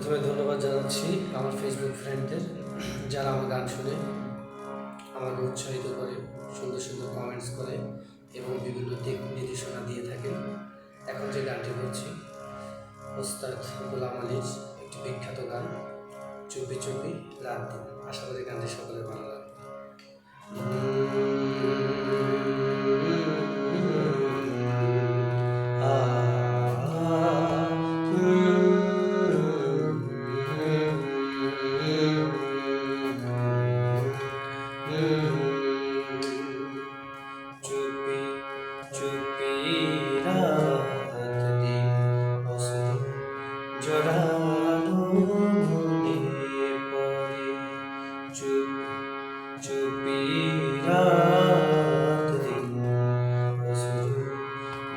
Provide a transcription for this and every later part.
প্রথমে ধন্যবাদ জানাচ্ছি আমার ফেসবুক ফ্রেন্ডদের যারা আমার গান শুনে আমাকে উৎসাহিত করে, সুন্দর সুন্দর কমেন্টস করে এবং বিভিন্ন দিক নির্দেশনা দিয়ে থাকেন। এখন যে গানটি করছি, ওস্তাদ গোলাম আলীর একটি বিখ্যাত গান, চুপি চুপি রাত দিন। আশা করি গানটি সকলের ভালো লাগবে।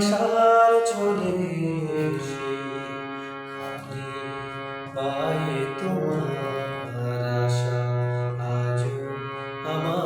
আসার চলে খালি পায়ে তোমার আশা আজ আমার